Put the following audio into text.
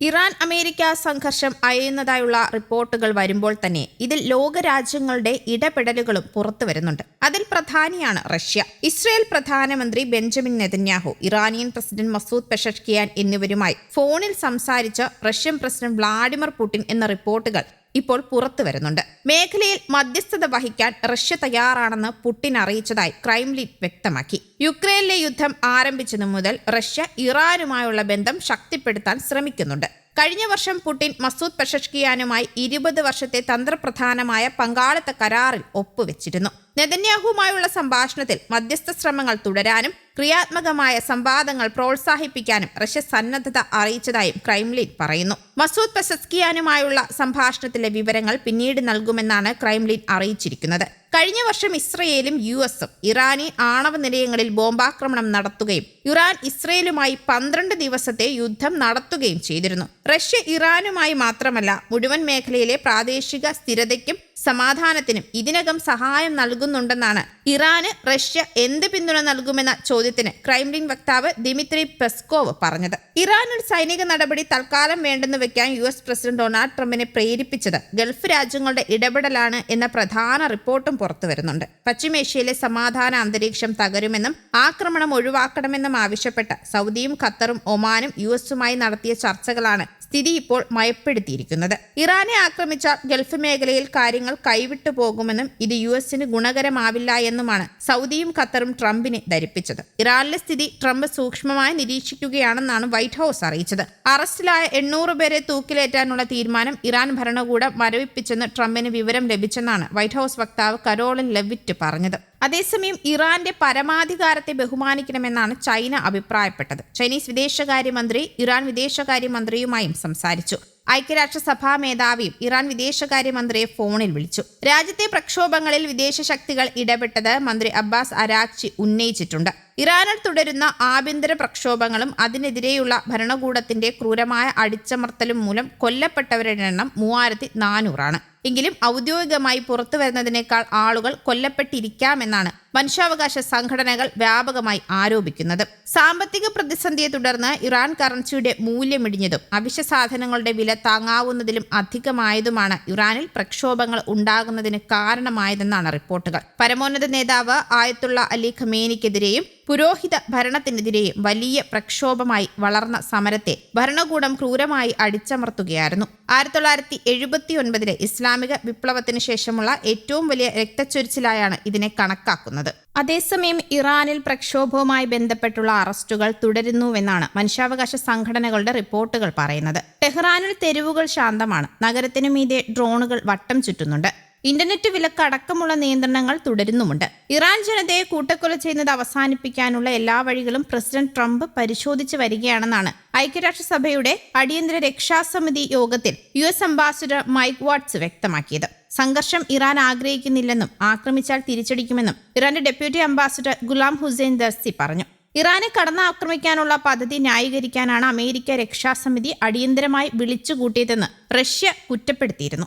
Iran America സംഘർഷം അയയുന്നതായുള്ള റിപ്പോർട്ടുകൾ വരുമ്പോൾ തന്നെ ഇതിൽ ലോകരാജ്യങ്ങളുടെ ഇടപെടലുകളും പുറത്തു വരുന്നുണ്ട്. അതിൽ പ്രധാനിയാണ് റഷ്യ. ഇസ്രയേൽ പ്രധാനമന്ത്രി Benjamin Netanyahu Iranian president Masoud Pezeshkian എന്നിവരുമായി ഫോണിൽ സംസാരിച്ച റഷ്യൻ പ്രസിഡന്റ് വ്ളാഡിമിർ പുടിൻ എന്ന റിപ്പോർട്ടുകൾ ഇപ്പോൾ പുറത്തു വരുന്നുണ്ട്. മേഖലയിൽ മധ്യസ്ഥത വഹിക്കാൻ റഷ്യ തയ്യാറാണെന്ന് പുടിൻ അറിയിച്ചതായി ക്രൈംലിൻ വ്യക്തമാക്കി. യുക്രൈനിലെ യുദ്ധം ആരംഭിച്ചതു മുതൽ റഷ്യ ഇറാനുമായുള്ള ബന്ധം ശക്തിപ്പെടുത്താൻ ശ്രമിക്കുന്നുണ്ട്. കഴിഞ്ഞ വർഷം പുടിൻ മസൂദ് പെഷഷ്കിയാനുമായി ഇരുപത് വർഷത്തെ തന്ത്രപ്രധാനമായ പങ്കാളിത്ത കരാറിൽ ഒപ്പുവെച്ചിരുന്നു. നെതന്യാഹുവുമായുള്ള സംഭാഷണത്തിൽ മധ്യസ്ഥ ശ്രമങ്ങൾ തുടരാനും ക്രിയാത്മകമായ സംവാദങ്ങൾ പ്രോത്സാഹിപ്പിക്കാനും റഷ്യ സന്നദ്ധത അറിയിച്ചതായും ക്രൈംലിൻ പറയുന്നു. മസൂദ് പെസസ്കിയാനുമായുള്ള സംഭാഷണത്തിലെ വിവരങ്ങൾ പിന്നീട് നൽകുമെന്നാണ് ക്രൈംലിൻ അറിയിച്ചിരിക്കുന്നത്. കഴിഞ്ഞ വർഷം ഇസ്രയേലും യു എസും ഇറാനി ആണവ നിലയങ്ങളിൽ ബോംബാക്രമണം നടത്തുകയും ഇറാൻ ഇസ്രയേലുമായി പന്ത്രണ്ട് ദിവസത്തെ യുദ്ധം നടത്തുകയും ചെയ്തിരുന്നു. റഷ്യ ഇറാനുമായി മാത്രമല്ല മുഴുവൻ മേഖലയിലെ പ്രാദേശിക സ്ഥിരതയ്ക്കും സമാധാനത്തിനും ഇതിനകം സഹായം നൽകുന്നുണ്ടെന്നാണ്. ഇറാന് റഷ്യ എന്ത് പിന്തുണ നൽകുമെന്ന ചോദ്യത്തിന് ക്രൈംലിൻ വക്താവ് ദിമിത്രി പെസ്കോവ് പറഞ്ഞത്. ഇറാനിൽ സൈനിക നടപടി തൽക്കാലം വേണ്ടെന്ന് വെക്കാൻ യു എസ് പ്രസിഡന്റ് ഡൊണാൾഡ് ട്രംപിനെ പ്രേരിപ്പിച്ചത് ഗൾഫ് രാജ്യങ്ങളുടെ ഇടപെടലാണ് എന്ന പ്രധാന റിപ്പോർട്ടും പുറത്തുവരുന്നുണ്ട്. പശ്ചിമേഷ്യയിലെ സമാധാന അന്തരീക്ഷം തകരുമെന്നും ആക്രമണം ഒഴിവാക്കണമെന്നും ആവശ്യപ്പെട്ട് സൗദിയും ഖത്തറും ഒമാനും യു എസുമായി നടത്തിയ ചർച്ചകളാണ് സ്ഥിതി ഇപ്പോൾ മയപ്പെടുത്തിയിരിക്കുന്നത്. ഇറാനെ ആക്രമിച്ച ഗൾഫ് മേഖലയിൽ കാര്യങ്ങൾ കൈവിട്ടു പോകുമെന്നും ഇത് യു എസിന് ഗുണകരമാവില്ല എന്നുമാണ് സൗദിയും ഖത്തറും ട്രംപിനെ ധരിപ്പിച്ചത്. ഇറാനിലെ സ്ഥിതി ട്രംപ് സൂക്ഷ്മമായി നിരീക്ഷിക്കുകയാണെന്നാണ് വൈറ്റ് ഹൌസ് അറിയിച്ചത്. അറസ്റ്റിലായ എണ്ണൂറ് പേരെ തൂക്കിലേറ്റാനുള്ള തീരുമാനം ഇറാൻ ഭരണകൂടം മരവിപ്പിച്ചെന്ന് ട്രംപിന് വിവരം ലഭിച്ചെന്നാണ് വൈറ്റ് ഹൌസ് വക്താവ് കരോളിൻ ലെവിറ്റ് പറഞ്ഞത്. അതേസമയം ഇറാന്റെ പരമാധികാരത്തെ ബഹുമാനിക്കണമെന്നാണ് ചൈന അഭിപ്രായപ്പെട്ടത്. ചൈനീസ് വിദേശകാര്യമന്ത്രി ഇറാൻ വിദേശകാര്യമന്ത്രിയുമായും സംസാരിച്ചു. ഐക്യരാഷ്ട്രസഭാ മേധാവിയും ഇറാൻ വിദേശകാര്യമന്ത്രിയെ ഫോണിൽ വിളിച്ചു. രാജ്യത്തെ പ്രക്ഷോഭങ്ങളിൽ വിദേശ ശക്തികൾ ഇടപെട്ടത് മന്ത്രി അബ്ബാസ് അരാക്ചി ഉന്നയിച്ചിട്ടുണ്ട്. ഇറാനിൽ തുടരുന്ന ആഭ്യന്തര പ്രക്ഷോഭങ്ങളും അതിനെതിരെയുള്ള ഭരണകൂടത്തിന്റെ ക്രൂരമായ അടിച്ചമർത്തലും മൂലം കൊല്ലപ്പെട്ടവരുടെ എണ്ണം മൂവായിരത്തി നാനൂറാണ്. എങ്കിലും ഔദ്യോഗികമായി പുറത്തു വരുന്നതിനേക്കാൾ ആളുകൾ കൊല്ലപ്പെട്ടിരിക്കാമെന്നാണ് മനുഷ്യാവകാശ സംഘടനകൾ വ്യാപകമായി ആരോപിക്കുന്നത്. സാമ്പത്തിക പ്രതിസന്ധിയെ തുടർന്ന് ഇറാൻ കറൻസിയുടെ മൂല്യമിടിഞ്ഞതും അവശ്യ സാധനങ്ങളുടെ വില താങ്ങാവുന്നതിലും അധികമായതുമാണ് ഇറാനിൽ പ്രക്ഷോഭങ്ങൾ ഉണ്ടാകുന്നതിന് കാരണമായതെന്നാണ് റിപ്പോർട്ടുകൾ. പരമോന്നത നേതാവ് ആയത്തുള്ള അലി ഖമേനിക്കെതിരെയും പുരോഹിത ഭരണത്തിനെതിരെയും വലിയ പ്രക്ഷോഭമായി വളർന്ന സമരത്തെ ഭരണകൂടം ക്രൂരമായി അടിച്ചമർത്തുകയായിരുന്നു. ആയിരത്തി തൊള്ളായിരത്തി എഴുപത്തി ഒൻപതിലെ ഇസ്ലാമിക വിപ്ലവത്തിന് ശേഷമുള്ള ഏറ്റവും വലിയ രക്തച്ചൊരിച്ചിലായാണ് ഇതിനെ കണക്കാക്കുന്നത്. അതേസമയം ഇറാനിൽ പ്രക്ഷോഭവുമായി ബന്ധപ്പെട്ടുള്ള അറസ്റ്റുകൾ തുടരുന്നുവെന്നാണ് മനുഷ്യാവകാശ സംഘടനകളുടെ റിപ്പോർട്ടുകൾ പറയുന്നത്. ടെഹ്റാനിൽ തെരുവുകൾ ശാന്തമാണ്. നഗരത്തിനു മീതെ ഡ്രോണുകൾ വട്ടം ചുറ്റുന്നുണ്ട്. ഇന്റർനെറ്റ് വിലക്ക് അടക്കമുള്ള നിയന്ത്രണങ്ങൾ തുടരുന്നുമുണ്ട്. ഇറാൻ ജനതയെ കൂട്ടക്കൊല ചെയ്യുന്നത് അവസാനിപ്പിക്കാനുള്ള എല്ലാ വഴികളും പ്രസിഡന്റ് ട്രംപ് പരിശോധിച്ചു വരികയാണെന്നാണ് ഐക്യരാഷ്ട്രസഭയുടെ അടിയന്തര രക്ഷാസമിതി യോഗത്തിൽ U S ambassador Mike Waltz വ്യക്തമാക്കിയത്. സംഘർഷം ഇറാൻ ആഗ്രഹിക്കുന്നില്ലെന്നും ആക്രമിച്ചാൽ തിരിച്ചടിക്കുമെന്നും ഇറാന്റെ deputy ambassador Gholam Hossein Darzi പറഞ്ഞു. ഇറാനെ കടന്നാക്രമിക്കാനുള്ള പദ്ധതി ന്യായീകരിക്കാനാണ് അമേരിക്ക രക്ഷാസമിതി അടിയന്തരമായി വിളിച്ചുകൂട്ടിയതെന്ന് റഷ്യ കുറ്റപ്പെടുത്തിയിരുന്നു.